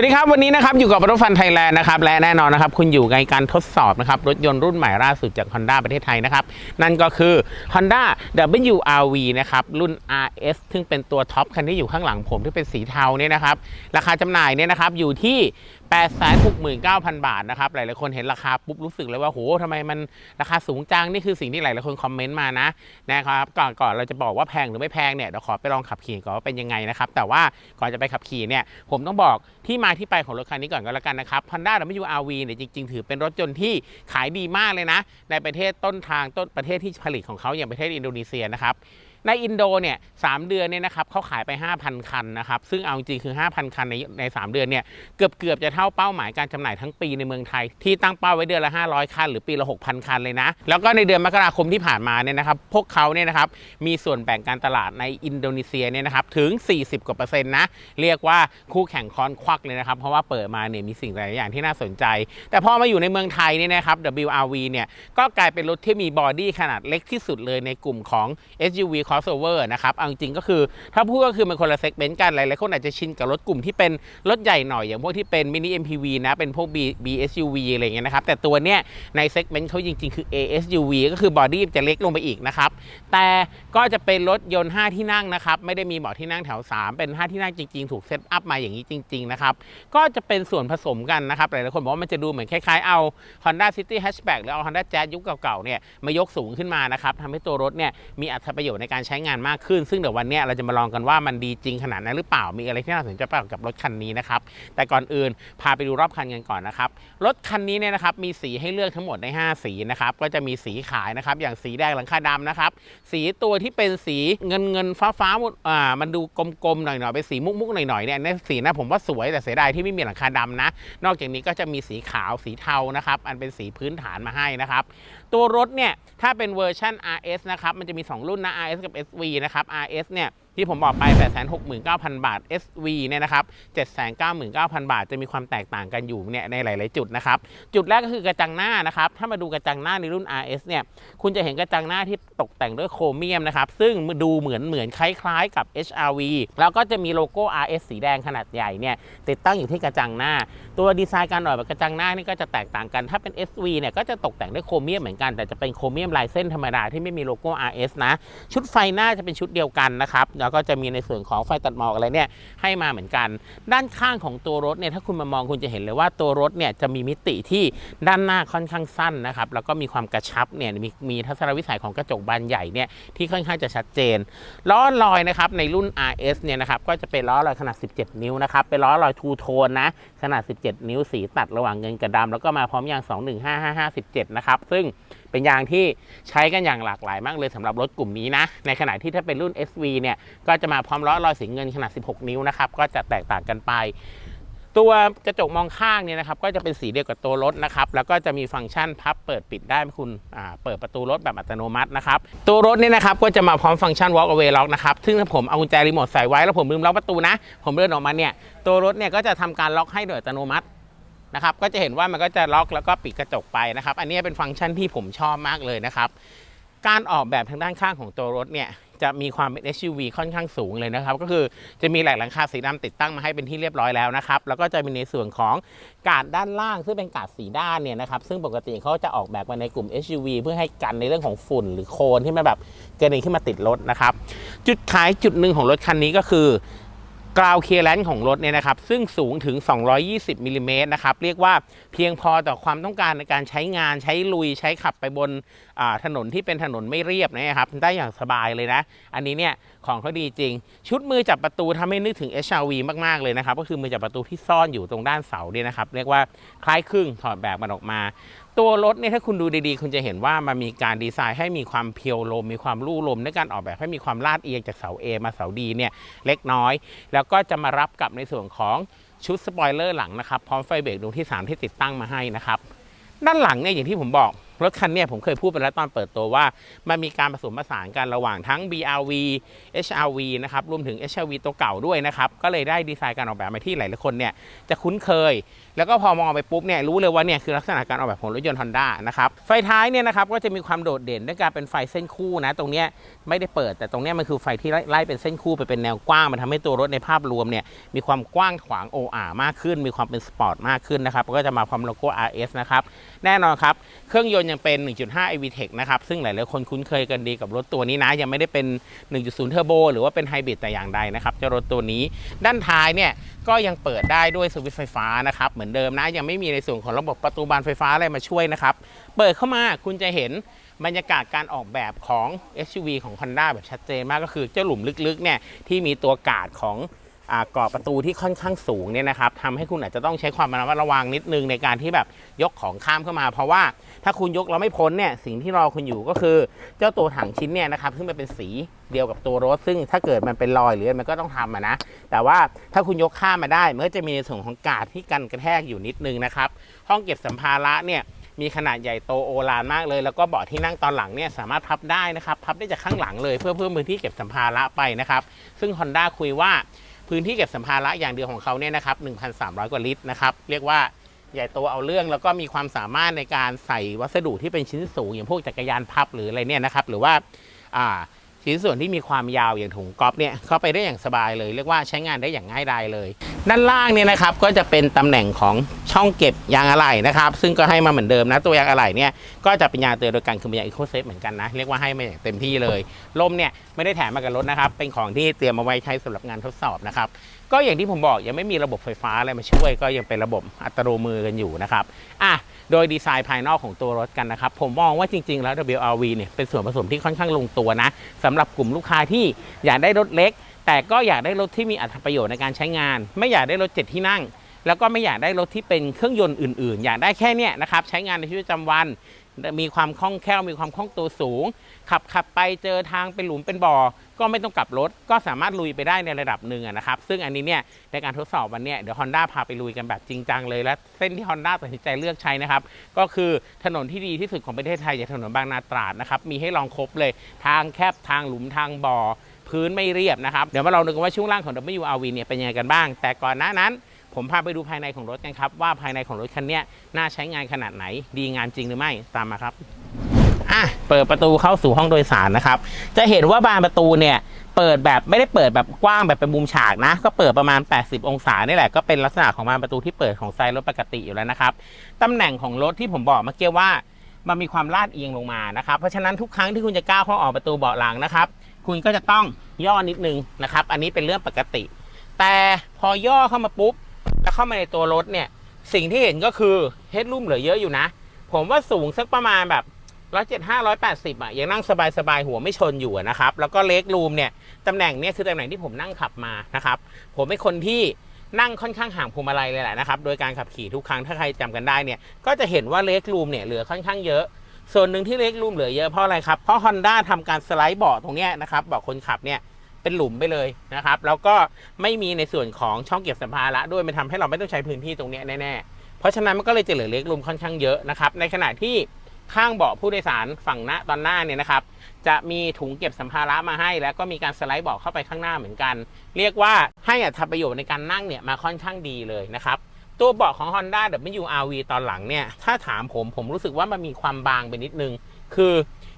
สวัสดีครับ วันนี้นะครับ อยู่กับรถฟันไทยแลนด์นะครับ และแน่นอนนะครับ คุณอยู่ในการทดสอบนะครับ รถยนต์รุ่นใหม่ล่าสุดจาก Honda ประเทศไทยนะครับ นั่นก็คือ Honda WRV นะครับ รุ่น RS ซึ่งเป็นตัวท็อปคันที่อยู่ข้างหลังผมที่เป็นสีเทาเนี่ยนะครับ ราคาจำหน่ายเนี่ยนะครับอยู่ที่ 869,000 บาทนะครับ หลายๆคนเห็นราคาปุ๊บรู้สึกเลยว่าโหทำไมมันราคาสูงจัง นี่คือสิ่งที่หลายๆคนคอมเมนต์มานะนะครับก่อนก่อนเราจะบอกว่าแพงหรือไม่แพงเนี่ยเดี๋ยวขอไปลองขับขี่ก่อนว่าเป็นยังไงนะครับ แต่ว่าก่อนจะไปขับขี่เนี่ยผมต้องบอกที่มาที่ไปของรถคันนี้ก่อนก็แล้วกันนะครับ Honda WRV เนี่ยจริง ๆ ถือเป็นรถยนต์ที่ขายดีมากเลยนะ ในประเทศต้นทางต้นประเทศที่ผลิตของเขาอย่างประเทศอินโดนีเซียนะครับ ในอินโดเนี่ยสามเดือนเนี่ยนะครับเขาขายไป 5,000 คันนะครับซึ่งเอาจริงคือ 5,000 คันในใน3เดือนเนี่ยเกือบเกือบจะเท่าเป้าหมายการจำหน่ายทั้งปีในเมืองไทย ที่ตั้งเป้าไว้เดือนละ 500 คัน หรือปีละ 6,000 คันเลยนะ แล้วก็ในเดือนมกราคมที่ผ่านมาเนี่ยนะครับพวกเขาเนี่ยนะครับมีส่วนแบ่งการตลาดในอินโดนีเซียเนี่ยนะครับถึง 40 กว่าเปอร์เซ็นต์นะเรียกว่าคู่แข่งค้อนควักเลยนะครับเพราะว่าเปิดมาเนี่ยมีสิ่งหลายอย่างที่น่าสนใจ แต่พอมาอยู่ในเมืองไทยเนี่ยนะครับ WRV เนี่ยก็กลายเป็นรถที่มีบอดี้ขนาดเล็กที่สุดเลยในกลุ่มของ SUV crossover นะครับ เอาจริงก็คือถ้าพูดก็คือมันคนละเซกเมนต์กัน หลายๆคนอาจจะชินกับรถกลุ่มที่เป็นรถใหญ่หน่อยอย่างพวกที่เป็นมินิ MPV นะเป็นพวก B BSUV อะไรอย่างเงี้ยนะครับ แต่ตัวเนี้ยในเซกเมนต์เขาจริง ๆ คือ ASUV ก็คือบอดี้จะเล็กลงไปอีกนะครับ แต่ก็จะเป็นรถยนต์ 5 ที่นั่งนะครับ ไม่ได้มีเบาะที่นั่งแถว 3 เป็น 5 ที่นั่งจริง ๆ ถูกเซตอัพมาอย่างนี้จริง ๆ นะครับ ก็จะเป็นส่วนผสมกันนะครับ หลายๆคนบอกว่ามันจะดูเหมือนคล้าย ๆ เอา Honda City Hatchback หรือเอา Honda Jazz ยุคเก่าๆเนี่ยมายกสูงขึ้นมานะครับทำให้ตัวรถเนี่ยมีอัตราประโยชน์ในการใช้งานมากขึ้น ซึ่งเดี๋ยววันนี้เราจะมาลองกันว่ามันดีจริงขนาดนั้นหรือเปล่ามีอะไรที่น่าสนใจเปล่ากับรถคันนี้นะครับแต่ก่อนอื่นพาไปดูรอบคันกันก่อนนะครับรถคันนี้เนี่ยนะครับมีสีให้เลือกทั้งหมดใน5สีนะครับก็จะมีสีขายนะครับอย่างสีแดงหลังคาดำนะครับสีตัวที่เป็นสีเงินเงินฟ้าฟ้าอ่ามันดูกลมๆหน่อยๆเป็นสีมุกๆหน่อยๆเนี่ยในสีนะผมว่าสวยแต่เสียดายที่ไม่มีหลังคาดำนะ นอกจากนี้ก็จะมีสีขาวสีเทานะครับอันเป็นสีพื้นฐานมาให้นะครับ ตัวรถเนี่ยถ้าเป็นเวอร์ชัน RS นะครับมันจะมี 2 รุ่นนะ RS กับ SV นะครับ RS เนี่ย ที่ผมบอกไป 869,000 บาท SV เนี่ยนะครับ 799,000 บาท จะมีความแตกต่างกันอยู่เนี่ยในหลาย ๆ จุดนะครับ จุดแรกก็คือกระจังหน้านะครับ ถ้ามาดูกระจังหน้าในรุ่น RS เนี่ย คุณจะเห็นกระจังหน้าที่ตกแต่งด้วยโครเมียมนะครับ ซึ่งดูเหมือนเหมือนคล้ายๆกับ HRV แล้วก็จะมีโลโก้ RS สีแดงขนาดใหญ่เนี่ยติดตั้งอยู่ที่กระจังหน้า ตัวดีไซน์การออกแบบกระจังหน้านี่ก็จะแตกต่างกัน ถ้าเป็น SV เนี่ยก็จะตกแต่งด้วยโครเมียมเหมือนกัน แต่จะเป็นโครเมียมลายเส้นธรรมดาที่ไม่มีโลโก้ RS นะ ชุดไฟหน้าจะเป็นชุดเดียวกันนะครับแล้วก็จะมีในส่วนของไฟตัดหมอกอะไรเนี่ยให้มาเหมือนกัน ด้านข้างของตัวรถเนี่ยถ้าคุณมามองคุณจะเห็นเลยว่าตัวรถเนี่ยจะมีมิติที่ด้านหน้าค่อนข้างสั้นนะครับแล้วก็มีความกระชับเนี่ยมีมีทัศนวิสัยของกระจกบานใหญ่เนี่ยที่ค่อนข้างจะชัดเจนล้อลอยนะครับในรุ่น RS เนี่ยนะครับก็จะเป็นล้อลอยขนาด 17 นิ้วนะครับเป็นล้อลอยทูโทนนะขนาด 17 นิ้วสีตัดระหว่างเงินกับดำแล้วก็มาพร้อมยาง 2155517 นะครับซึ่ง เป็นยางที่ใช้กันอย่างหลากหลายมากเลยสำหรับรถกลุ่มนี้นะ ในขณะที่ถ้าเป็นรุ่น SV เนี่ยก็จะมาพร้อมล้อลอยสีเงินขนาด 16 นิ้วนะครับก็จะแตกต่างกันไปตัวกระจกมองข้างเนี่ยนะครับก็จะเป็นสีเดียวกับตัวรถนะครับแล้วก็จะมีฟังก์ชันพับเปิดปิดได้คุณเปิดประตูรถแบบอัตโนมัตินะครับตัวรถเนี่ยนะครับก็จะมาพร้อมฟังก์ชัน walk away lock นะครับซึ่งถ้าผมเอากุญแจรีโมทใส่ไว้แล้วผมลืมล็อกประตูนะ ผมเดินออกมาเนี่ยตัวรถเนี่ยก็จะทำการล็อกให้โดยอัตโนมัติ นะครับก็จะเห็นว่ามันก็จะล็อกแล้วก็ปิดกระจกไปนะครับ อันนี้เป็นฟังก์ชันที่ผมชอบมากเลยนะครับ การออกแบบทางด้านข้างของตัวรถเนี่ยจะมีความเป็น SUV ค่อนข้างสูงเลยนะครับ ก็คือจะมีแหลกหลังคาสีดำติดตั้งมาให้เป็นที่เรียบร้อยแล้วนะครับ แล้วก็จะมีในส่วนของกาดด้านล่าง ซึ่งเป็นกาดสีด้านเนี่ยนะครับซึ่งปกติเขาจะออกแบบมาในกลุ่ม SUV เพื่อให้กันในเรื่องของฝุ่นหรือโคลนที่มันแบบเกินขึ้นมาติดรถนะครับ จุดขายจุดหนึ่งของรถคันนี้ก็คือ กราวเคลียร์แลนซ์ของรถเนี่ยนะครับซึ่งสูงถึง 220มิลลิเมตรนะครับเรียกว่าเพียงพอต่อความต้องการในการใช้งานใช้ลุยใช้ขับไปบนถนนที่เป็นถนนไม่เรียบนะครับได้อย่างสบายเลยนะ อันนี้เนี่ยของเขาดีจริง ชุดมือจับประตูทำให้นึกถึง HRV มาก ๆ เลยนะครับ ก็คือมือจับประตูที่ซ่อนอยู่ตรงด้านเสาเนี่ยนะครับ เรียกว่าคล้ายคลึงถอดแบบมันออกมา ตัวรถเนี่ยถ้าคุณดูดีๆ คุณจะเห็นว่ามันมีการดีไซน์ให้มีความเพียวลม มีความลู่ลมในการออกแบบให้มีความลาดเอียงจากเสา A มาเสา D เนี่ยเล็กน้อย แล้วก็จะมารับกับในส่วนของชุดสปอยเลอร์หลังนะครับพร้อมไฟเบรกดวงที่ 3 ที่ติดตั้งมาให้นะครับด้านหลังเนี่ยอย่างที่ผมบอก รถคันนี้ผมเคยพูดไปแล้วตอนเปิดตัวว่า มันมีการผสมผสานกันระหว่างทั้ง BRV HRV นะครับรวมถึง HRV ตัวเก่าด้วยนะครับ ก็เลยได้ดีไซน์การออกแบบมาที่หลายๆคนเนี่ยจะคุ้นเคย แล้วก็พอมองไปปุ๊บเนี่ยรู้เลยว่าเนี่ยคือลักษณะการออกแบบของรถยนต์ Honda นะครับไฟท้ายเนี่ยนะครับก็จะมีความโดดเด่นด้วยการเป็นไฟเส้นคู่นะตรงเนี้ยไม่ได้เปิด แต่ตรงเนี้ยมันคือไฟที่ไล่เป็นเส้นคู่ไปเป็นแนวกว้างมันทำให้ตัวรถในภาพรวมเนี่ยมีความกว้างขวางโออามากขึ้น มีความเป็นสปอร์ตมากขึ้นนะครับก็จะมาพร้อมโลโก้ RS นะครับแน่นอนครับเครื่องยนต์ยังเป็น 1.5 AVTEC นะครับ ซึ่งหลายๆคนคุ้นเคยกันดีกับรถตัวนี้นะ ยังไม่ได้เป็น 1.0เทอร์โบหรือว่าเป็นไฮบริดแต่อย่างใดนะครับเจ้ารถตัวนี้ ด้านท้ายเนี่ยก็ยังเปิดได้ด้วยสวิตช์ไฟฟ้านะครับ เหมือนเดิมนะ ยังไม่มีในส่วนของระบบประตูบานไฟฟ้าอะไรมาช่วยนะครับ เปิดเข้ามาคุณจะเห็นบรรยากาศการออกแบบของ SUV ของ Honda แบบชัดเจนมากก็คือเจ้าหลุมลึกๆเนี่ยที่มีตัวกาดของ กรอบประตูที่ค่อนข้างสูงเนี่ยนะครับทำให้คุณอาจจะต้องใช้ความระมัดระวังนิดนึงในการที่แบบยกของข้ามเข้ามา เพราะว่าถ้าคุณยกแล้วไม่พ้นเนี่ยสิ่งที่รอคุณอยู่ก็คือ เจ้าตัวถังชิ้นเนี่ยนะครับซึ่งมันเป็นสีเดียวกับตัวรถ ซึ่งถ้าเกิดมันเป็นรอยหรืออะไรมันก็ต้องทำอะนะ แต่ว่าถ้าคุณยกข้ามมาได้มันก็จะมีในส่วนของกาดที่กันกระแทกอยู่นิดนึงนะครับห้องเก็บสัมภาระเนี่ยมีขนาดใหญ่โตโอฬารมากเลย แล้วก็เบาะที่นั่งตอนหลังเนี่ยสามารถพับได้นะครับ พับได้จากข้างหลังเลยเพื่อเพิ่มพื้นที่เก็บสัมภาระไปนะครับ ซึ่ง Honda คุยว่า พื้นที่เก็บสัมภาระอย่างเดียวของเขาเนี่ยนะครับ 1,300 กว่าลิตรนะครับ เรียกว่าใหญ่โตเอาเรื่องแล้วก็มีความสามารถในการใส่วัสดุที่เป็นชิ้นสูง อย่างพวกจักรยานพับหรืออะไรเนี่ยนะครับ หรือว่าา ชิ้นส่วนที่มีความยาวอย่างถุงก๊อฟเนี่ยเข้าไปได้อย่างสบายเลย เรียกว่าใช้งานได้อย่างง่ายดายเลย ด้านล่างเนี่ยนะครับก็จะเป็นตำแหน่งของช่องเก็บยางอะไหล่นะครับซึ่งก็ให้มาเหมือนเดิมนะตัวยางอะไหล่เนี่ยก็จะเป็นยางเตือนโดยการคือเป็นยางอีโคเซฟเหมือนกันนะเรียกว่าให้มาอย่างเต็มที่เลยลมเนี่ยไม่ได้แถมมากับรถนะครับเป็นของที่เตรียมมาไว้ใช้สำหรับงานทดสอบนะครับ ก็อย่างที่ผมบอกยังไม่มีระบบไฟฟ้าอะไรมาช่วย ก็ยังเป็นระบบอัตโนมือกันอยู่นะครับอะโดยดีไซน์ภายนอกของตัวรถกันนะครับ ผมมองว่าจริงๆ แล้ว WRV เนี่ยเป็นส่วนผสมที่ค่อนข้างลงตัวนะสำหรับกลุ่มลูกค้าที่อยากได้รถเล็ก แต่ก็อยากได้รถที่มีอัตประโยชน์ในการใช้งาน ไม่อยากได้รถเจ็ดที่นั่ง แล้วก็ไม่อยากได้รถที่เป็นเครื่องยนต์อื่นๆ อยากได้แค่เนี้ยนะครับใช้งานในชีวิตประจำวัน มีความคล่องแคล่วมีความคล่องตัวสูง ขับขับไปเจอทางเป็นหลุมเป็นบ่อ ก็ไม่ต้องกลับรถ ก็สามารถลุยไปได้ในระดับหนึ่งนะครับ ซึ่งอันนี้เนี่ยในการทดสอบวันนี้เดี๋ยว Honda พาไปลุยกันแบบจริงจังเลย และเส้นที่ Honda ตัดสินใจเลือกใช้นะครับ ก็คือถนนที่ดีที่สุดของประเทศไทยอย่างถนนบางนาตราดนะครับ มีให้ลองครบเลย ทางแคบทางหลุมทางบ่อ พื้นไม่เรียบนะครับ เดี๋ยวมาลองดูกันว่าช่วงล่างของ WRV เนี่ยเป็นยังไงกันบ้าง แต่ก่อนหน้านั้น ผมพาไปดูภายในของรถกันครับว่าภายในของรถคันนี้น่าใช้งานขนาดไหน ดีงานจริงหรือไม่ตามมาครับ อะเปิดประตูเข้าสู่ห้องโดยสารนะครับ จะเห็นว่าบานประตูเนี่ยเปิดแบบไม่ได้เปิดแบบกว้างแบบเป็นมุมฉากนะ ก็เปิดประมาณ 80 องศานี่แหละก็เป็นลักษณะของบานประตูที่เปิดของไซส์รถปกติอยู่แล้วนะครับตำแหน่งของรถที่ผมบอกเมื่อกี้ว่ามันมีความลาดเอียงลงมานะครับ เพราะฉะนั้นทุกครั้งที่คุณจะก้าวเข้าออกประตูเบาะหลังนะครับ คุณก็จะต้องย่อนิดนึงนะครับ อันนี้เป็นเรื่องปกติ แต่พอย่อเข้ามาปุ๊บแล้วเข้ามาในตัวรถเนี่ย สิ่งที่เห็นก็คือเฮดรูมเหลือเยอะอยู่นะ ผมว่าสูงสักประมาณแบบ ร้อยเจ็ดห้าร้อยแปดสิบอะยังนั่งสบายสบายๆหัวไม่ชนอยู่นะครับ แล้วก็เล็กรูมเนี่ยตำแหน่งเนี่ยคือตำแหน่งที่ผมนั่งขับมานะครับ ผมเป็นคนที่นั่งค่อนข้างห่างพวงมาลัยเลยแหละนะครับ โดยการขับขี่ทุกครั้งถ้าใครจำกันได้เนี่ย ก็จะเห็นว่าเล็กรูมเนี่ยเหลือค่อนข้างเยอะ ส่วนหนึ่งที่เล็กรูมเหลือเยอะเพราะอะไรครับ เพราะ Honda ทำการสไลด์เบาะตรงเนี้ยนะครับเบาะคนขับเนี่ยเป็นหลุมไปเลยนะครับ แล้วก็ไม่มีในส่วนของช่องเก็บสัมภาระด้วยมันทำให้เราไม่ต้องใช้พื้นที่ตรงเนี้ยแน่ๆ เพราะฉะนั้นมันก็เลยจะเหลือเล็กรูมค่อนข้างเยอะนะครับ ในขณะที่ ข้างเบาะผู้โดยสารฝั่งหน้าตอนหน้าเนี่ยนะครับ จะมีถุงเก็บสัมภาระมาให้ แล้วก็มีการสไลด์เบาะเข้าไปข้างหน้าเหมือนกัน เรียกว่าให้อัตประโยชน์ในการนั่งเนี่ยมาค่อนข้างดีเลยนะครับตัวเบาะของ Honda WRV ตอนหลังเนี่ย ถ้าถามผมผมรู้สึกว่ามันมีความบางไปนิดนึง คือ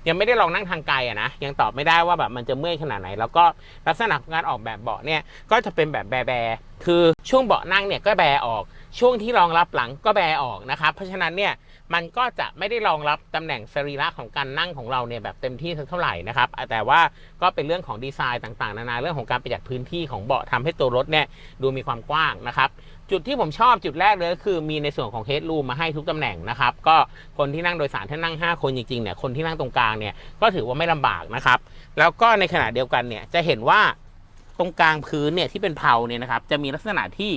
ยังไม่ได้ลองนั่งทางไกลอะนะ ยังตอบไม่ได้ว่าแบบมันจะเมื่อยขนาดไหน แล้วก็ลักษณะของการออกแบบเบาะเนี่ย ก็จะเป็นแบบแบร์ๆคือช่วงเบาะนั่งเนี่ยก็แบออก ช่วงที่รองรับหลังก็แบออกนะครับ เพราะฉะนั้นเนี่ย มันก็จะไม่ได้รองรับตำแหน่งสรีระของการนั่งของเราเนี่ยแบบเต็มที่สักเท่าไหร่นะครับ แต่ว่าก็เป็นเรื่องของดีไซน์ต่างๆ นานาเรื่องของการประหยัดพื้นที่ของเบาะทำให้ตัวรถเนี่ยดูมีความกว้างนะครับ จุดที่ผมชอบจุดแรกเลยก็คือมีในส่วนของเฮดรูมมาให้ทุกตำแหน่งนะครับก็คนที่นั่งโดยสารถ้านั่ง 5 คนจริงๆเนี่ยคนที่นั่งตรงกลางเนี่ยก็ถือว่าไม่ลำบากนะครับแล้วก็ในขณะเดียวกันเนี่ยจะเห็นว่า รงกลางพื้นเนี่ยที่เป็นเพลาเนี่ยนะครับจะมีลักษณะที่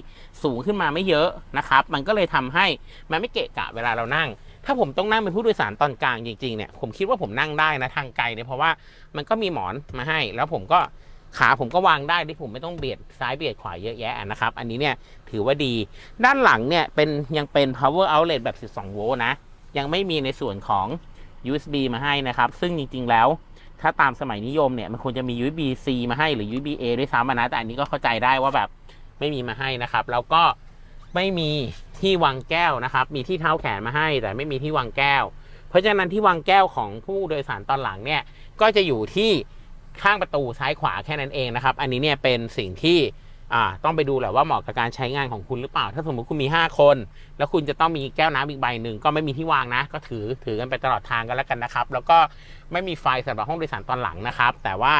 สูงขึ้นมาไม่เยอะนะครับ มันก็เลยทำให้มันไม่เกะกะเวลาเรานั่ง ถ้าผมต้องนั่งเป็นผู้โดยสารตอนกลางจริงๆเนี่ยผมคิดว่าผมนั่งได้นะทางไกลเนี่ยเพราะว่ามันก็มีหมอนมาให้ แล้วผมก็ขาผมก็วางได้ที่ผมไม่ต้องเบียดซ้ายเบียดขวาเยอะแยะนะครับ อันนี้เนี่ยถือว่าดี ด้านหลังเนี่ยเป็นยังเป็น power outlet แบบ 12 โวลต์นะ ยังไม่มีในส่วนของ USB มาให้นะครับ ซึ่งจริงๆแล้ว ถ้าตามสมัยนิยมเนี่ยมันควรจะมี USB C มาให้หรือ USB A ด้วยซ้ำนะ แต่อันนี้ก็เข้าใจได้ว่าแบบไม่มีมาให้นะครับ แล้วก็ไม่มีที่วางแก้วนะครับ มีที่เท้าแขนมาให้ แต่ไม่มีที่วางแก้ว เพราะฉะนั้นที่วางแก้วของผู้โดยสารตอนหลังเนี่ยก็จะอยู่ที่ข้างประตูซ้ายขวาแค่นั้นเองนะครับ อันนี้เนี่ยเป็นสิ่งที่ อ่าต้องไปดูแหละว่าเหมาะกับการใช้งานของคุณหรือเปล่า ถ้าสมมติคุณมี 5 คน แล้วคุณจะต้องมีแก้วน้ำอีกใบหนึ่งก็ไม่มีที่วางนะ ก็ถือถือกันไปตลอดทางกันแล้วกันนะครับ แล้วก็ไม่มีไฟสำหรับห้องโดยสารตอนหลังนะครับ แต่ว่า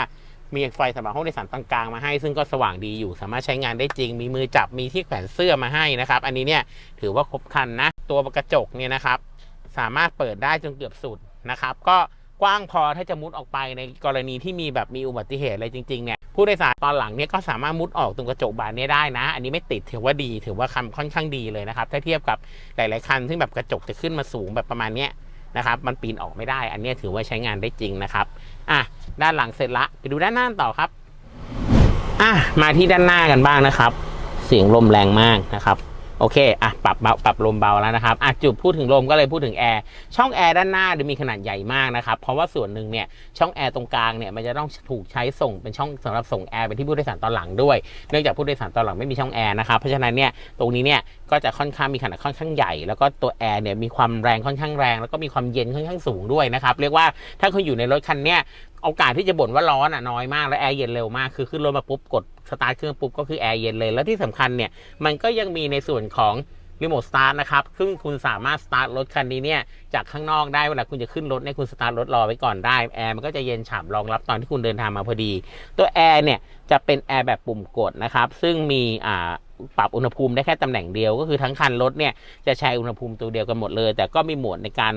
มีไฟสำหรับห้องโดยสารตอนกลางมาให้ ซึ่งก็สว่างดีอยู่สามารถใช้งานได้จริง มีมือจับมีที่แขวนเสื้อมาให้นะครับ อันนี้เนี่ยถือว่าครบครันนะ ตัวกระจกเนี่ยนะครับ สามารถเปิดได้จนเกือบสุดนะครับ ก็กว้างพอถ้าจะมุดออกไปในกรณีที่มีแบบมีอุบัติเหตุอะไรจริงๆเนี่ย ผู้โดยสารตอนหลังเนี่ยก็สามารถมุดออกตรงกระจกบานนี้ได้นะ อันนี้ไม่ติดถือว่าดี ถือว่าคำค่อนข้างดีเลยนะครับถ้าเทียบกับหลาย ๆคันซึ่งแบบกระจกจะขึ้นมาสูงแบบประมาณเนี้ยนะครับมันปีนออกไม่ได้ อันนี้ถือว่าใช้งานได้จริงนะครับอะด้านหลังเสร็จละไปดูด้านหน้าต่อครับอะมาที่ด้านหน้ากันบ้างนะครับ เสียงลมแรงมากนะครับ โอเคอะปรับเบาปรับลมเบาแล้วนะครับอะจุดพูดถึงลมก็เลยพูดถึงแอร์ช่องแอร์ด้านหน้าจะมีขนาดใหญ่มากนะครับเพราะว่าส่วนหนึ่งเนี่ยช่องแอร์ตรงกลางเนี่ยมันจะต้องถูกใช้ส่งเป็นช่องสำหรับส่งแอร์ไปที่ผู้โดยสารตอนหลังด้วยเนื่องจากผู้โดยสารตอนหลังไม่มีช่องแอร์นะครับเพราะฉะนั้นเนี่ยตรงนี้เนี่ยก็จะค่อนข้างมีขนาดค่อนข้างใหญ่ แล้วก็ตัวแอร์เนี่ยมีความแรงค่อนข้างแรง แล้วก็มีความเย็นค่อนข้างสูงด้วยนะครับเรียกว่าถ้าคุณอยู่ในรถคันเนี้ย โอกาสที่จะบ่นว่าร้อนอะน้อยมากและแอร์เย็นเร็วมากคือขึ้นรถมาปุ๊บกดสตาร์ทเครื่องปุ๊บก็คือแอร์เย็นเลย แล้วที่สำคัญเนี่ยมันก็ยังมีในส่วนของรีโมทสตาร์ทนะครับ ซึ่งคุณสามารถสตาร์ทรถคันนี้เนี่ยจากข้างนอกได้ เวลาคุณจะขึ้นรถเนี่ยคุณสตาร์ทรถรอไว้ก่อนได้ แอร์มันก็จะเย็นฉ่ำรองรับตอนที่คุณเดินทางมาพอดี ตัวแอร์เนี่ยจะเป็นแอร์แบบปุ่มกดนะครับ ซึ่งมีอ่า ปรับอุณหภูมิได้แค่ตำแหน่งเดียว ก็คือทั้งคันรถเนี่ยจะใช้อุณหภูมิตัวเดียวกันหมดเลย แต่ก็มีโหมดในการ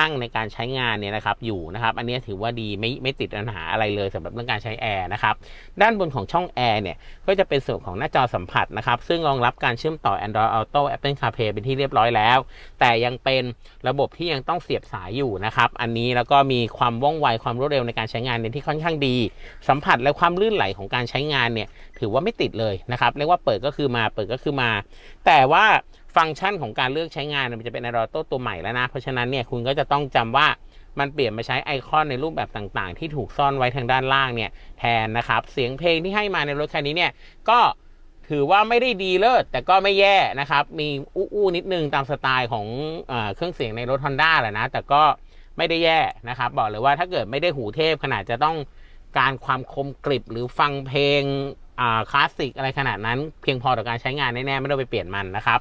นั่งในการใช้งานเนี่ยนะครับอยู่นะครับอันนี้ถือว่าดีไม่ไม่ติดปัญหาอะไรเลยสำหรับเรื่องการใช้แอร์นะครับด้านบนของช่องแอร์เนี่ยก็จะเป็นส่วนของหน้าจอสัมผัสนะครับซึ่งรองรับการเชื่อมต่อ Android Auto Apple CarPlay เป็นที่เรียบร้อยแล้ว แต่ยังเป็นระบบที่ยังต้องเสียบสายอยู่นะครับอันนี้แล้วก็มีความว่องไวความรวดเร็วในการใช้งานเนี่ยที่ค่อนข้างดี สัมผัสและความลื่นไหลของการใช้งานเนี่ยถือว่าไม่ติดเลยนะครับเรียกว่าเปิดก็คือมาเปิดก็คือมา แต่ว่าฟังก์ชันของการเลือกใช้งานมันจะเป็น Android Auto ตัวใหม่แล้วนะ เพราะฉะนั้นเนี่ยคุณก็จะต้องจำว่ามันเปลี่ยนมาใช้ไอคอนในรูปแบบต่างๆ ที่ถูกซ่อนไว้ทางด้านล่างเนี่ยแทนนะครับ เสียงเพลงที่ให้มาในรถคันนี้เนี่ยก็ถือว่าไม่ได้ดีเลิศแต่ก็ไม่แย่นะครับ มีอู้ๆนิดนึงตามสไตล์ของเอเครื่องเสียงในรถ Honda แหละนะ แต่ก็ไม่ได้แย่นะครับ บอกเลยว่าถ้าเกิดไม่ได้หูเทพขนาดจะต้องการความคมกริบหรือฟังเพลง คลาสสิกอะไรขนาดนั้น เพียงพอต่อการใช้งานแน่ๆไม่ต้องไปเปลี่ยนมันนะครับ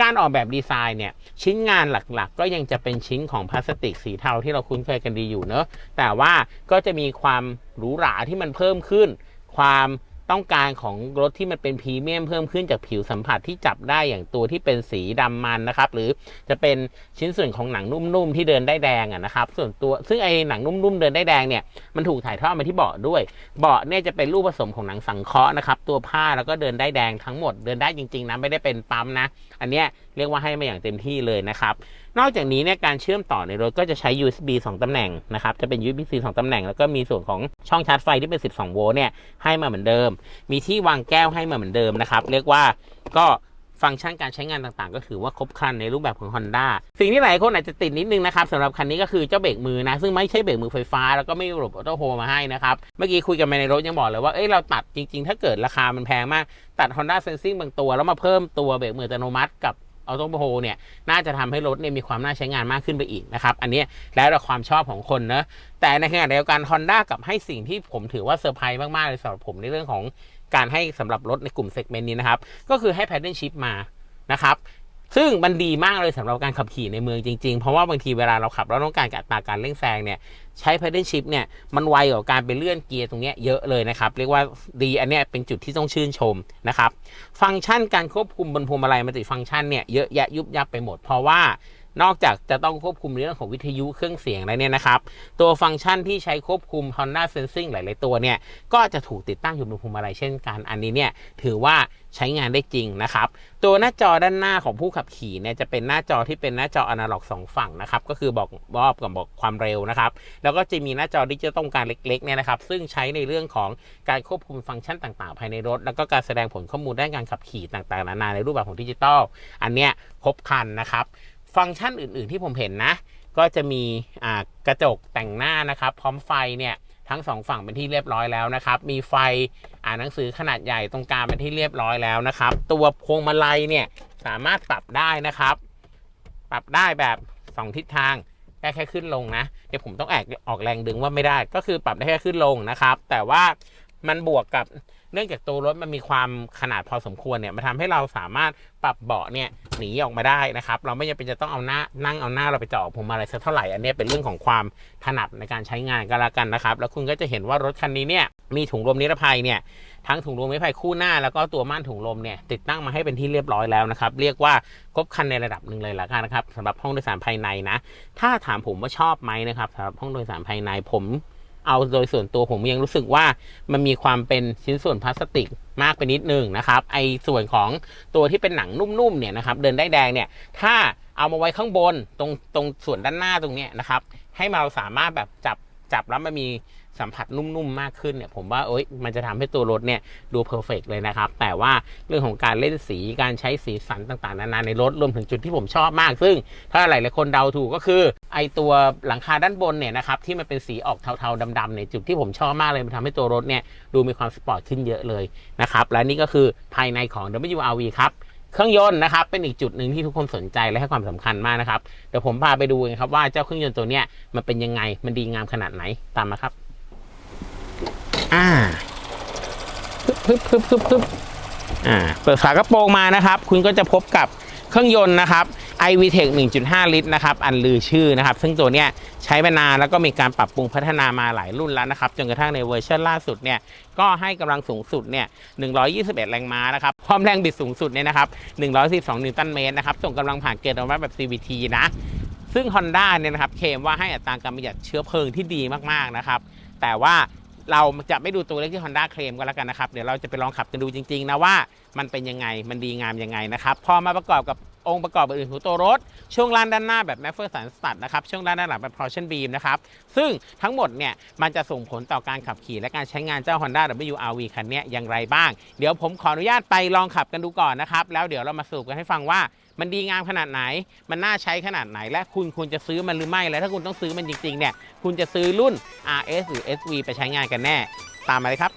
การออกแบบดีไซน์เนี่ยชิ้นงานหลักๆ ก็ยังจะเป็นชิ้นของพลาสติกสีเทาที่เราคุ้นเคยกันดีอยู่เนอะแต่ว่าก็จะมีความหรูหราที่มันเพิ่มขึ้น ความ ต้องการของรถที่มันเป็นพรีเมียมเพิ่มขึ้นจากผิวสัมผัสที่จับได้อย่างตัวที่เป็นสีดำมันนะครับ หรือจะเป็นชิ้นส่วนของหนังนุ่มๆที่เดินได้แดงอะนะครับ ส่วนตัวซึ่งไอ้หนังนุ่มๆเดินได้แดงเนี่ยมันถูกถ่ายทอดมาที่เบาะด้วย เบาะเนี่ยจะเป็นรูปผสมของหนังสังเคราะห์นะครับ ตัวผ้าแล้วก็เดินได้แดงทั้งหมดเดินได้จริงๆนะไม่ได้เป็นปั๊มนะ อันเนี้ยเรียกว่าให้มาอย่างเต็มที่เลยนะครับ นอกจากนี้เนี่ยการเชื่อมต่อในรถก็จะใช้ USB 2 ตำแหน่งนะครับ จะเป็น USB 2 ตำแหน่ง แล้วก็มีส่วนของช่องชาร์จไฟที่เป็น 12 โวลต์เนี่ยให้มาเหมือนเดิม มีที่วางแก้วให้มาเหมือนเดิมนะครับ เรียกว่าก็ฟังก์ชันการใช้งานต่างๆ ก็ถือว่าครบครันในรูปแบบของ Honda สิ่งที่หลายคนอาจจะติดนิดนึงนะครับสำหรับคันนี้ก็คือเจ้าเบรกมือนะ ซึ่งไม่ใช่เบรกมือไฟฟ้า แล้วก็ไม่มีระบบออโต้โฮมาให้นะครับ เมื่อกี้คุยกันไปในรถยังบอกเลยว่า เอ้ยเราตัดจริง ๆ ถ้าเกิดราคามันแพงมาก ตัด Honda Sensing บางตัว แล้วมาเพิ่มตัวเบรกมืออัตโนมัติกับ ออโต้โฮเนี่ย น่าจะทำให้รถเนี่ยมีความน่าใช้งานมากขึ้นไปอีกนะครับ อันนี้แล้วแต่ความชอบของคนนะแต่ในขณะเดียวกัน Honda กับให้สิ่งที่ผมถือว่าเซอร์ไพรส์มากๆเลยสำหรับผมในเรื่องของการให้สำหรับรถในกลุ่มเซกเมนต์นี้นะครับ ก็คือให้ Paddle Shift มานะครับ ซึ่งมันดีมากเลยสำหรับการขับขี่ในเมืองจริงๆ เพราะว่าบางทีเวลาเราขับเราต้องการอัตาการเร่งแซงเนี่ยใช้ pedal Shift เนี่ยมันไวกว่าการไปเลื่อนเกียร์ตรงเนี้ยเยอะเลยนะครับ เรียกว่าดีอันเนี้ยเป็นจุดที่ต้องชื่นชมนะครับ ฟังก์ชันการควบคุมบนพวงมาลัยมันติฟังก์ชันเนี่ยเยอะแยะยุบยับไปหมด เพราะว่า นอกจากจะต้องควบคุมเรื่องของวิทยุเครื่องเสียงแล้วเนี่ยนะครับ ตัวฟังก์ชันที่ใช้ควบคุม Honda Sensing หลาย ๆ ตัวเนี่ยก็จะถูกติดตั้งอยู่บนพวงมาลัยเช่นกัน อันนี้เนี่ยถือว่าใช้งานได้จริงนะครับ ตัวหน้าจอด้านหน้าของผู้ขับขี่เนี่ยจะเป็นหน้าจอที่เป็นหน้าจออนาล็อกสองฝั่งนะครับ ก็คือบอกบอกกับบอกความเร็วนะครับ แล้วก็จะมีหน้าจอดิจิตอลตรงกางเล็กๆเนี่ยนะครับ ซึ่งใช้ในเรื่องของการควบคุมฟังก์ชันต่าง ๆ ภายในรถ แล้วก็การแสดงผลข้อมูลด้านการขับขี่ต่าง ๆ นานาในรูปแบบของดิจิตอล อันเนี้ยครบคันนะครับ ฟังก์ชันอื่น ๆ ที่ผมเห็นนะ ก็จะมีกระจกแต่งหน้านะครับ พร้อมไฟเนี่ยทั้งสองฝั่งเป็นที่เรียบร้อยแล้วนะครับ มีไฟอ่านหนังสือขนาดใหญ่ตรงกลางเป็นที่เรียบร้อยแล้วนะครับ ตัวพวงมาลัยเนี่ยสามารถปรับได้นะครับ ปรับได้แบบสองทิศทางแค่แค่ขึ้นลงนะ เดี๋ยวผมต้องแอกออกแรงดึงว่าไม่ได้ ก็คือปรับได้แค่ขึ้นลงนะครับ แต่ว่ามันบวกกับ เนื่องจากตัวรถมันมีความขนาดพอสมควรเนี่ยมันทำให้เราสามารถปรับเบาะเนี่ยหนีออกมาได้นะครับเราไม่จำเป็นจะต้องเอาหน้านั่งเอาหน้าเราไปจ่อผมอะไรสักเท่าไหร่อันเนี้ยเป็นเรื่องของความถนัดในการใช้งานก็แล้วกันนะครับแล้วคุณก็จะเห็นว่ารถคันนี้เนี่ยมีถุงลมนิรภัยเนี่ยทั้งถุงลมนิรภัยคู่หน้า แล้วก็ตัวม่านถุงลมเนี่ยติดตั้งมาให้เป็นที่เรียบร้อยแล้วนะครับเรียกว่าครบครันในระดับหนึ่งเลยละกันนะครับสำหรับห้องโดยสารภายในนะ ถ้าถามผมว่าชอบไหมนะครับสำหรับห้องโดยสารภายในผม เอาโดยส่วนตัวผมยังรู้สึกว่ามันมีความเป็นชิ้นส่วนพลาสติกมากไปนิดนึงนะครับ ไอส่วนของตัวที่เป็นหนังนุ่มๆเนี่ยนะครับเดินได้แดงเนี่ยถ้าเอามาไว้ข้างบนตรงตรงส่วนด้านหน้าตรงเนี้ยนะครับให้เราสามารถแบบจับ จับแล้วมันมีสัมผัสนุ่มๆมากขึ้นเนี่ยผมว่าเอ้ยมันจะทำให้ตัวรถเนี่ยดูเพอร์เฟกเลยนะครับ แต่ว่าเรื่องของการเล่นสีการใช้สีสันต่างๆ นานาในรถรวมถึงจุดที่ผมชอบมาก ซึ่งถ้าหลายๆคนเดาถูกก็คือ ไอตัวหลังคาด้านบนเนี่ยนะครับที่มันเป็นสีออกเทาๆดำๆเนี่ยจุดที่ผมชอบมากเลยมันทำให้ตัวรถเนี่ยดูมีความสปอร์ตขึ้นเยอะเลยนะครับและนี่ก็คือภายในของ WRV ครับ เครื่องยนต์นะครับเป็นอีกจุดหนึ่งที่ทุกคนสนใจและให้ความสำคัญมากนะครับเดี๋ยวผมพาไปดูกันครับว่าเจ้าเครื่องยนต์ตัวเนี้ยมันเป็นยังไงมันดีงามขนาดไหนตามมาครับ อ่าพึบพึบพึบพึบอ่าเปิดฝากระโปรงมานะครับ คุณก็จะพบกับ เครื่องยนต์นะครับ iVTEC 1.5 ลิตรนะครับอันลือชื่อนะครับ ซึ่งตัวเนี้ยใช้มานานแล้วก็มีการปรับปรุงพัฒนามาหลายรุ่นแล้วนะครับ จนกระทั่งในเวอร์ชันล่าสุดเนี่ยก็ให้กำลังสูงสุดเนี่ย 121 แรงม้านะครับ ความแรงบิดสูงสุดเนี่ยนะครับ 112 นิวตันเมตรนะครับ ส่งกำลังผ่านเกณฑ์ออกมาแบบ CVT นะ ซึ่ง Honda เนี่ยนะครับเคลมว่าให้อัตราการประหยัดเชื้อเพลิงที่ดีมากๆนะครับ แต่ว่าเราจะไม่ดูตัวเลขที่ Honda เคลมก็แล้วกันนะครับ เดี๋ยวเราจะไปลองขับกันดูจริง ๆ นะว่ามันเป็นยังไง มันดีงามยังไงนะครับ พอมาประกอบกับ องค์ประกอบอื่นๆของตัวรถ ช่วงล่างด้านหน้าแบบ m a f f e r s o n Stud นะครับ ช่วงล่างด้านหลังแบบ Torsion Beam นะครับ ซึ่งทั้งหมดเนี่ย มันจะส่งผลต่อการขับขี่และการใช้งานเจ้า Honda WRV คันนี้อย่างไรบ้าง เดี๋ยวผมขออนุญาตไปลองขับกันดูก่อนนะครับ แล้วเดี๋ยวเรามาสรุปกันให้ฟังว่ามันดีงามขนาดไหน มันน่าใช้ขนาดไหน และคุณควรจะซื้อมันหรือไม่ และถ้าคุณต้องซื้อมันจริงๆเนี่ย คุณจะซื้อรุ่น RS หรือ SV ไปใช้งานกันแน่ ตามมาเลยครับ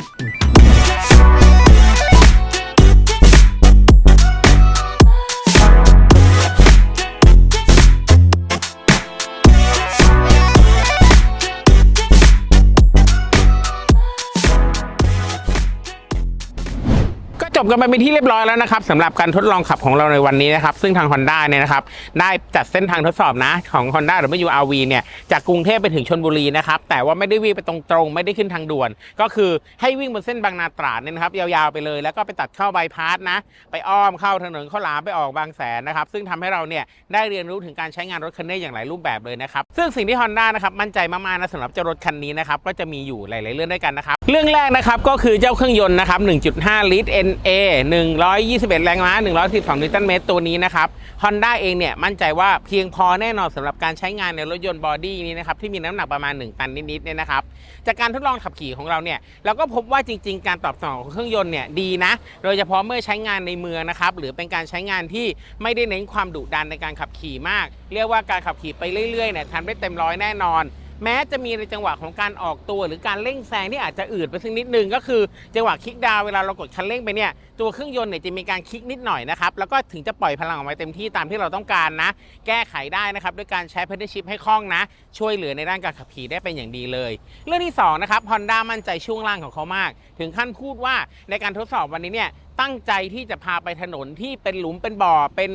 จบกันไปเป็นที่เรียบร้อยแล้วนะครับสำหรับการทดลองขับของเราในวันนี้นะครับ ซึ่งทาง Honda เนี่ยนะครับ ได้จัดเส้นทางทดสอบนะของ Honda WRV เนี่ย จากกรุงเทพไปถึงชนบุรีนะครับ แต่ว่าไม่ได้วิ่งไปตรงๆไม่ได้ขึ้นทางด่วน ก็คือให้วิ่งบนเส้นบางนาตราดเนี่ยนะครับ ยาวๆไปเลย แล้วก็ไปตัดเข้าบายพาสนะ ไปอ้อมเข้าถนนข้าวหลามไปออกบางแสนนะครับ ซึ่งทำให้เราเนี่ยได้เรียนรู้ถึงการใช้งานรถคันนี้อย่างหลายรูปแบบเลยนะครับ ซึ่งสิ่งที่ Honda นะครับมั่นใจมากๆนะสำหรับเจ้ารถคันนี้นะครับก็จะมีอยู่หลาย ๆ เรื่องด้วยกันนะครับเรื่องแรกนะครับก็คือเจ้าเครื่องยนต์นะครับ1.5 ลิตร NA 121 แรงม้า 112 นิวตันเมตรตัวนี้นะครับ Honda เองเนี่ยมั่นใจว่าเพียงพอแน่นอนสำหรับการใช้งานในรถยนต์บอดี้นี้นะครับที่มีน้ำหนักประมาณ 1 ตันนิดๆเนี่ยนะครับ จากการทดลองขับขี่ของเราเนี่ยเราก็พบว่าจริง ๆ การตอบสนองของเครื่องยนต์เนี่ยดีนะ โดยเฉพาะเมื่อใช้งานในเมืองนะครับหรือเป็นการใช้งานที่ไม่ได้เน้นความดุดันในการขับขี่มาก เรียกว่าการขับขี่ไปเรื่อยๆเนี่ยทำได้เต็มร้อยแน่นอน แม้จะมีในจังหวะของการออกตัว หรือการเร่งแซงที่อาจจะอืดไปสักนิดนึงก็คือจังหวะคลิกดาวเวลาเรากดคันเร่งไปเนี่ยตัวเครื่องยนต์เนี่ยจะมีการคลิกนิดหน่อยนะครับแล้วก็ถึงจะปล่อยพลังออกมาเต็มที่ตามที่เราต้องการนะ แก้ไขได้นะครับด้วยการใช้ pedal shift ให้คล่องนะ ช่วยเหลือในด้านการขับขี่ได้เป็นอย่างดีเลย เรื่องที่สองนะครับ Honda มั่นใจช่วงล่างของเขามาก ถึงขั้นพูดว่าในการทดสอบวันนี้เนี่ยตั้งใจที่จะพาไปถนนที่เป็นหลุมเป็นบ่อเป็น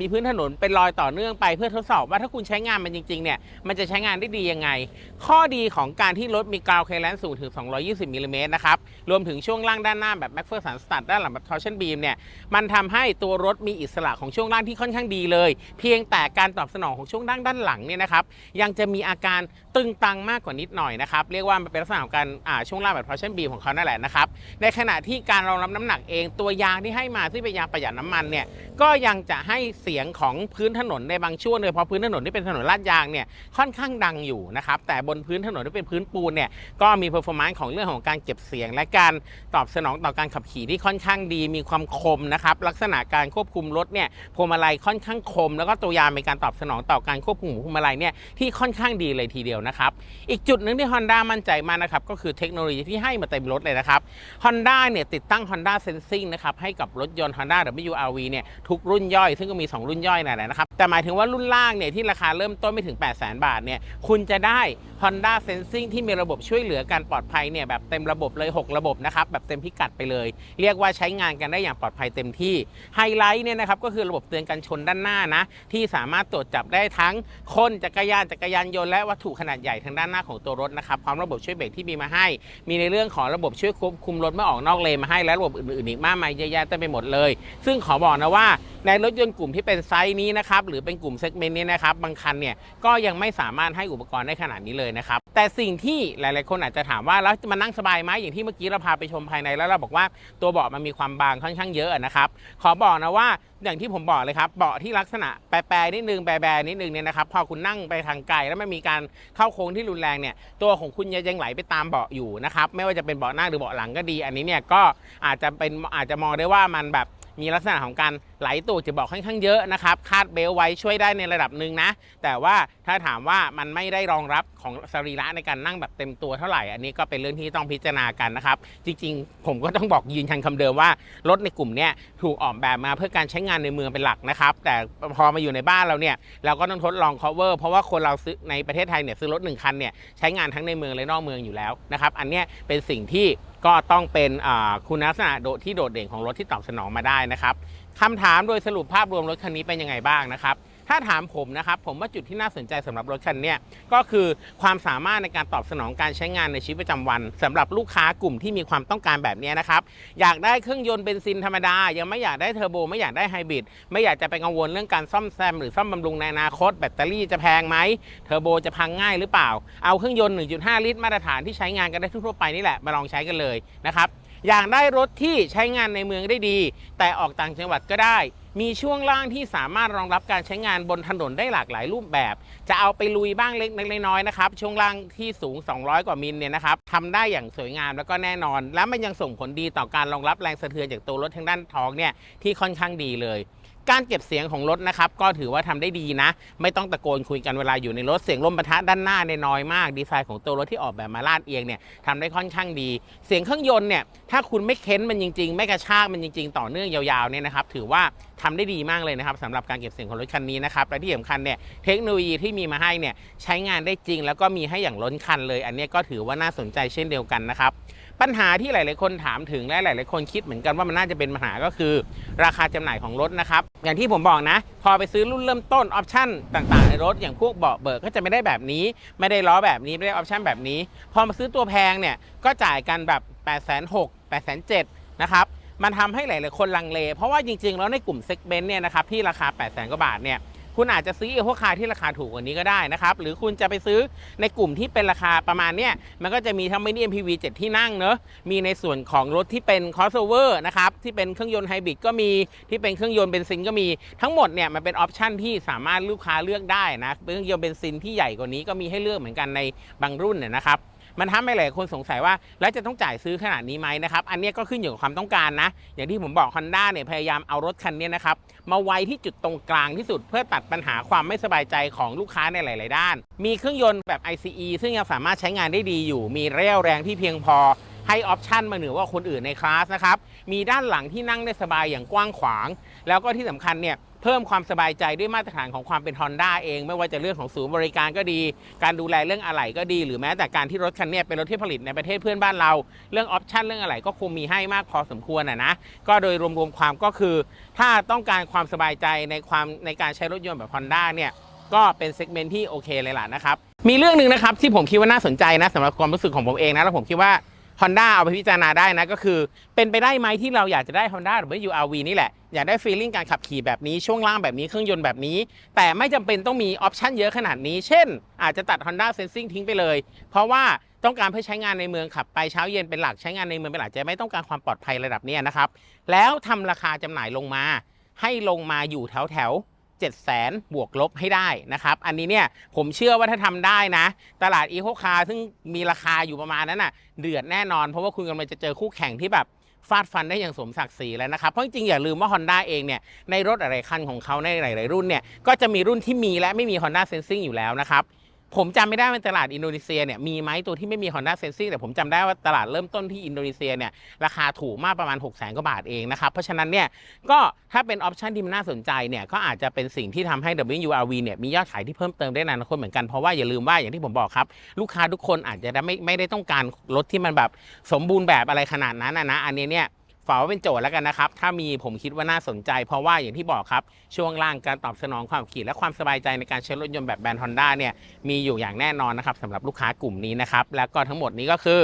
มีพื้นถนนเป็นรอยต่อเนื่องไปเพื่อทดสอบว่าถ้าคุณใช้งานมันจริงๆเนี่ยมันจะใช้งานได้ดียังไง ข้อดีของการที่รถมีกราวเคลนสูงถึง 220มิลลิเมตรนะครับรวมถึงช่วงล่างด้านหน้าแบบ m a c p h e r s o n Stud ด้านหลังแบบ Torsion Beam เนี่ยมันทำให้ตัวรถมีอิสระของช่วงล่างที่ค่อนข้างดีเลย เพียงแต่การตอบสนองของช่วงล่างด้านหลังเนี่ยนะครับยังจะมีอาการตึงตังมากกว่านิดหน่อยนะครับเรียกว่ามันเป็นลักษณะของการอ่าช่วงล่างแบบ Torsion Beam ของเขานั่นแหละนะครับในขณะที่การรองรับน้ำหนักเองตัวยางที่ให้มาที่เป็นยางประหยัดน้ำมันเนี่ยก็ยังจะให้ให้เสียงของพื้นถนนในบางช่วงโดยเฉพาะพื้นถนนที่เป็นถนนลาดยางเนี่ยค่อนข้างดังอยู่นะครับแต่บนพื้นถนนที่เป็นพื้นปูนเนี่ยก็มี performance ของเรื่องของการเก็บเสียง และการตอบสนองต่อการขับขี่ที่ค่อนข้างดี มีความคมนะครับลักษณะการควบคุมรถเนี่ยพวงมาลัยค่อนข้างคม แล้วก็ตัวยางในการตอบสนองต่อการควบคุมพวงมาลัยเนี่ยที่ค่อนข้างดีเลยทีเดียวนะครับอีกจุดหนึ่งที่ Honda มั่นใจมากนะครับก็คือเทคโนโลยีที่ให้มาเต็มรถเลยนะครับ Honda เนี่ยติดตั้ง Honda Sensing นะครับให้กับรถยนต์ Honda WRV เนี่ยทุกรุ่นย่อยซึ่งก็มี 2 รุ่นย่อยนั่นแหละนะครับ แต่หมายถึงว่ารุ่นล่างเนี่ยที่ราคาเริ่มต้นไม่ถึง 8 0 0 0 0 0 บาทเนี่ยคุณจะได้ Honda Sensing ที่มีระบบช่วยเหลือการปลอดภัยเนี่ยแบบเต็มระบบเลย 6 ระบบนะครับแบบเต็มพิกัดไปเลย เรียกว่าใช้งานกันได้อย่างปลอดภัยเต็มที่ไฮไลท์เนี่ยนะครับก็คือระบบเตือนการชนด้านหน้านะที่สามารถตรวจจับได้ทั้งคนจักรยานจักรยานยนต์และวัตถุขนาดใหญ่ทางด้านหน้าของตัวรถนะครับพร้อมระบบช่วยเบรกที่มีมาให้ มีในเรื่องของระบบช่วยควบคุมรถเมื่อออกนอกเลนมาให้และระบบอื่นๆอีกมากมายเยอะแยะเต็มไปหมดเลย ซึ่งขอบอกนะว่าในรถยนต์กลุ่มที่เป็นไซส์นี้นะครับหรือเป็นกลุ่มเซกเมนต์นี้นะครับบางคันเนี่ยก็ยังไม่สามารถให้อุปกรณ์ได้ขนาดนี้เลยนะครับแต่สิ่งที่หลาย ๆ คนอาจจะถามว่าแล้วมานั่งสบายไหมอย่างที่เมื่อกี้เราพาไปชมภายในแล้วเราบอกว่าตัวเบาะมันมีความบางค่อนข้างเยอะนะครับขอบอกนะว่าอย่างที่ผมบอกเลยครับเบาะที่ลักษณะแปรๆนิดนึงแบๆนิดนึงเนี่ยนะครับพอคุณนั่งไปทางไกลแล้วมันมีการเข้าโค้งที่รุนแรงเนี่ยตัวของคุณยังไหลไปตามเบาะอยู่นะครับไม่ว่าจะเป็นเบาะหน้าหรือเบาะหลังก็ดี อันนี้เนี่ยก็อาจจะเป็นอาจจะมองได้ว่ามันแบบมีลักษณะของการไหลตัวจะบอกค่อนข้างเยอะนะครับคาดเบลไว้ช่วยได้ในระดับหนึ่งนะ แต่ว่าถ้าถามว่ามันไม่ได้รองรับของสรีระในการนั่งแบบเต็มตัวเท่าไหร่ อันนี้ก็เป็นเรื่องที่ต้องพิจารณากันนะครับจริงๆ ผมก็ต้องบอกยืนยันคำเดิมว่ารถในกลุ่มเนี้ยถูกออกแบบมาเพื่อการใช้งานในเมืองเป็นหลักนะครับแต่พอมาอยู่ในบ้านเราเนี่ยเราก็ต้องทดลอง cover เพราะว่าคนเราซื้อในประเทศไทยเนี่ยซื้อรถหนึ่งคันเนี่ยใช้งานทั้งในเมืองและนอกเมืองอยู่แล้วนะครับอันเนี้ยเป็นสิ่งที่ก็ต้องเป็นคุณลักษณะโดดที่โดดเด่นของรถที่ตอบสนองมาได้นะครับ คำถามโดยสรุปภาพรวมรถคันนี้เป็นยังไงบ้างนะครับ ถ้าถามผมนะครับผมว่าจุดที่น่าสนใจสำหรับรถคันนี้ก็คือความสามารถในการตอบสนองการใช้งานในชีวิตประจำวันสำหรับลูกค้ากลุ่มที่มีความต้องการแบบนี้นะครับ อยากได้เครื่องยนต์เบนซินธรรมดา ยังไม่อยากได้เทอร์โบไม่อยากได้ไฮบริดไม่อยากจะไปกังวลเรื่องการซ่อมแซมหรือซ่อมบำรุงในอนาคต แบตเตอรี่จะแพงไหมเทอร์โบจะพังง่ายหรือเปล่า เอาเครื่องยนต์ 1.5 ลิตรมาตรฐานที่ใช้งานกันได้ทั่วไปนี่แหละมาลองใช้กันเลยนะครับ อยากได้รถที่ใช้งานในเมืองได้ดี แต่ออกต่างจังหวัดก็ได้ มีช่วงล่างที่สามารถรองรับการใช้งานบนถนนได้หลากหลายรูปแบบ จะเอาไปลุยบ้างเล็กๆน้อยๆนะครับ ช่วงล่างที่สูง 200 กว่ามิลเนี่ยนะครับทำได้อย่างสวยงามแล้วก็แน่นอน และมันยังส่งผลดีต่อการรองรับแรงสะเทือนจากตัวรถทางด้านท้องเนี่ยที่ค่อนข้างดีเลย การเก็บเสียงของรถนะครับก็ถือว่าทำได้ดีนะ ไม่ต้องตะโกนคุยกันเวลาอยู่ในรถเสียงลมปะทะด้านหน้าเนี่ยน้อยมาก ดีไซน์ของตัวรถที่ออกแบบมาลาดเอียงเนี่ยทำได้ค่อนข้างดี เสียงเครื่องยนต์เนี่ยถ้าคุณไม่เค้นมันจริง ๆ ไม่กระชากมันจริง ๆ ต่อเนื่องยาวๆเนี่ยนะครับถือว่าทำได้ดีมากเลยนะครับสำหรับการเก็บเสียงของรถคันนี้นะครับและที่สำคัญเนี่ยเทคโนโลยีที่มีมาให้เนี่ยใช้งานได้จริง แล้วก็มีให้อย่างล้นคันเลย อันนี้ก็ถือว่าน่าสนใจเช่นเดียวกันนะครับ ปัญหาที่หลาย ๆ คนถามถึงและหลาย ๆ คนคิดเหมือนกันว่ามันน่าจะเป็นปัญหาก็คือ ราคาจำหน่ายของรถนะครับ อย่างที่ผมบอกนะ พอไปซื้อรุ่นเริ่มต้นออปชั่นต่าง ๆ ในรถ อย่างพวกเบาะเบิกก็จะไม่ได้แบบนี้ ไม่ได้ล้อแบบนี้ ไม่ได้ออปชั่นแบบนี้ พอมาซื้อตัวแพงเนี่ยก็จ่ายกันแบบ8 6 0 0 0 8 7 0 0นะครับมันทำให้หลาย ๆ คนลังเล เพราะว่าจริง ๆ แล้วในกลุ่มเซกเมนต์เนี่ยนะครับที่ราคา 8 0 0 0 0 0กว่าบาทเนี่ย คุณอาจจะซื้ออีโคคาร์ที่ราคาถูกกว่านี้ก็ได้นะครับ หรือคุณจะไปซื้อในกลุ่มที่เป็นราคาประมาณเนี้ยมันก็จะมีทั้งมินิ MPV 7 ที่นั่งเนอะมีในส่วนของรถที่เป็น crossover นะครับที่เป็นเครื่องยนต์ไฮบริดก็มีที่เป็นเครื่องยนต์เบนซินก็มีทั้งหมดเนี่ยมันเป็นออปชันที่สามารถลูกค้าเลือกได้นะเครื่องยนต์เบนซินที่ใหญ่กว่านี้ก็มีให้เลือกเหมือนกันในบางรุ่นเนี่ยนะครับ มันทำให้หลายคนสงสัยว่า แล้วจะต้องจ่ายซื้อขนาดนี้ไหมนะครับ อันนี้ก็ขึ้นอยู่กับความต้องการนะ อย่างที่ผมบอก Honda เนี่ยพยายามเอารถคันนี้นะครับมาไว้ที่จุดตรงกลางที่สุดเพื่อตัดปัญหาความไม่สบายใจของลูกค้าในหลาย ๆ ด้าน มีเครื่องยนต์แบบ ICE ซึ่งยังสามารถใช้งานได้ดีอยู่ มีเรี่ยวแรงที่เพียงพอให้ออปชันมาเหนือกว่าคนอื่นในคลาสนะครับ มีด้านหลังที่นั่งได้สบายอย่างกว้างขวาง แล้วก็ที่สำคัญเนี่ยเพิ่มความสบายใจด้วยมาตรฐานของความเป็น Honda เอง ไม่ว่าจะเรื่องของศูนย์บริการก็ดี การดูแลเรื่องอะไหล่ก็ดี หรือแม้แต่การที่รถคันนี้เป็นรถที่ผลิตในประเทศเพื่อนบ้านเรา เรื่องออปชันเรื่องอะไหล่ก็คงมีให้มากพอสมควรนะนะก็โดยรวมๆความก็คือ ถ้าต้องการความสบายใจในความในการใช้รถยนต์แบบ Honda เนี่ยก็เป็นเซกเมนต์ที่โอเคเลยล่ะนะครับมีเรื่องหนึ่งนะครับที่ผมคิดว่าน่าสนใจนะสำหรับความรู้สึกของผมเองนะแล้วผมคิดว่า Honda เอาไปพิจารณาได้นะก็คือ เป็นไปได้ไหมที่เราอยากจะได้ Honda WRV นี่แหละ อยากได้ฟีลลิ่งการขับขี่แบบนี้ช่วงล่างแบบนี้เครื่องยนต์แบบนี้ แต่ไม่จำเป็นต้องมีออปชันเยอะขนาดนี้ เช่น อาจจะตัด Honda Sensing ทิ้งไปเลย เพราะว่าต้องการเพื่อใช้งานในเมืองขับไปเช้าเย็นเป็นหลักใช้งานในเมืองเป็นหลักจะไม่ต้องการความปลอดภัยระดับนี้นะครับแล้วทำราคาจำหน่ายลงมา ให้ลงมาอยู่แถวแถว 7 0 0แสนบวกลบให้ได้นะครับ อันนี้เนี่ยผมเชื่อว่าถ้าทำได้นะ ตลาดอีโคคาซึ่งมีราคาอยู่ประมาณนั้นน่ะเดือดแน่นอน เพราะว่าคุณกำลังจะเจอคู่แข่งที่แบบฟาดฟันได้อย่างสมศักดิ์ศรีแล้วนะครับ เพราะจริงๆอย่าลืมว่า Honda เองเนี่ยในรถอะไรคันของเขาในหลาย ๆ รุ่นเนี่ยก็จะมีรุ่นที่มีและไม่มี Honda Sensing อยู่แล้วนะครับ ผมจำไม่ได้ว่าตลาดอินโดนีเซียเนี่ยมีไหมตัวที่ไม่มี Honda Sensing แต่ผมจำได้ว่าตลาดเริ่มต้นที่อินโดนีเซียเนี่ยราคาถูกมากประมาณ 6 0 0 0 0 0กว่าบาทเองนะครับ เพราะฉะนั้นเนี่ยก็ถ้าเป็นออปชันที่มันน่าสนใจเนี่ยก็อาจจะเป็นสิ่งที่ทำให้ WRV เนี่ยมียอดขายที่เพิ่มเติมได้ในอนาคตเหมือนกัน เพราะว่าอย่าลืมว่าอย่างที่ผมบอกครับลูกค้าทุกคนอาจจะไม่ไม่ได้ต้องการรถที่มันแบบสมบูรณ์แบบอะไรขนาดนั้นนะนะอันนี้เนี่ย ฝากไว้เป็นโจทย์แล้วกันนะครับ ถ้ามีผมคิดว่าน่าสนใจ เพราะว่าอย่างที่บอกครับ ช่วงล่างการตอบสนองความขี่และความสบายใจในการใช้รถยนต์แบบแบรนด์ Honda เนี่ยมีอยู่อย่างแน่นอนนะครับสำหรับลูกค้ากลุ่มนี้นะครับ แล้วก็ทั้งหมดนี้ก็คือ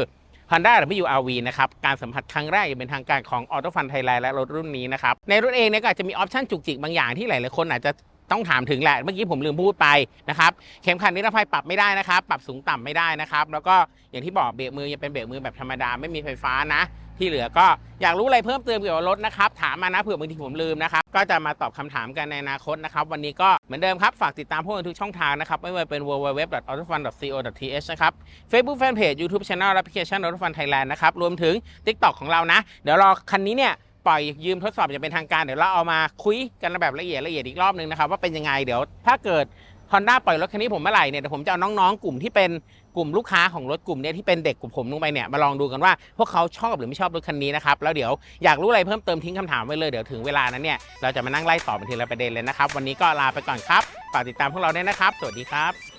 Honda WRV นะครับ การสัมผัสครั้งแรกเป็นทางการของ Auto Fun Thailand และรถรุ่นนี้นะครับ ในรถเองเนี่ยก็อาจจะมีออปชั่นจุกจิกบางอย่างที่หลายๆคนอาจจะต้องถามถึงแหละ เมื่อกี้ผมลืมพูดไปนะครับ เข็มขัดนิรภัยปรับไม่ได้นะครับ ปรับสูงต่ำไม่ได้นะครับ แล้วก็อย่างที่บอกเบรกมือยังเป็นเบรกมือแบบธรรมดาไม่มีไฟฟ้านะ ที่เหลือก็อยากรู้อะไรเพิ่มเติมเกี่ยวกับรถนะครับ ถามมานะเผื่อบางทีผมลืมนะครับ ก็จะมาตอบคำถามกันในอนาคตนะครับ วันนี้ก็เหมือนเดิมครับ ฝากติดตามพวกเราทุกช่องทางนะครับ ไม่ว่าเป็น www.autofun.co.th นะครับ Facebook Fanpage YouTube Channel และแอปพลิเคชัน Autofun Thailand นะครับ รวมถึง TikTok ของเรานะ เดี๋ยวรอคันนี้เนี่ยปล่อยยืมทดสอบอย่างเป็นทางการเดี๋ยวเราเอามาคุยกันแบบละเอียดละเอียดอีกรอบนึงนะครับว่าเป็นยังไงเดี๋ยวถ้าเกิด Honda ปล่อยรถคันนี้ผมเมื่อไหร่เนี่ยเดี๋ยวผมจะเอาน้องๆ กลุ่มที่เป็นกลุ่มลูกค้าของรถกลุ่มเนี้ยที่เป็นเด็กกลุ่มผมลงไปเนี่ยมาลองดูกันว่าพวกเขาชอบหรือไม่ชอบรถคันนี้นะครับแล้วเดี๋ยวอยากรู้อะไรเพิ่มเติมทิ้งคำถามไว้เลยเดี๋ยวถึงเวลานั้นเนี่ยเราจะมานั่งไล่ตอบเป็นทีละประเด็นเลยนะครับวันนี้ก็ลาไปก่อนครับฝากติดตามพวกเราด้วยนะครับ สวัสดีครับ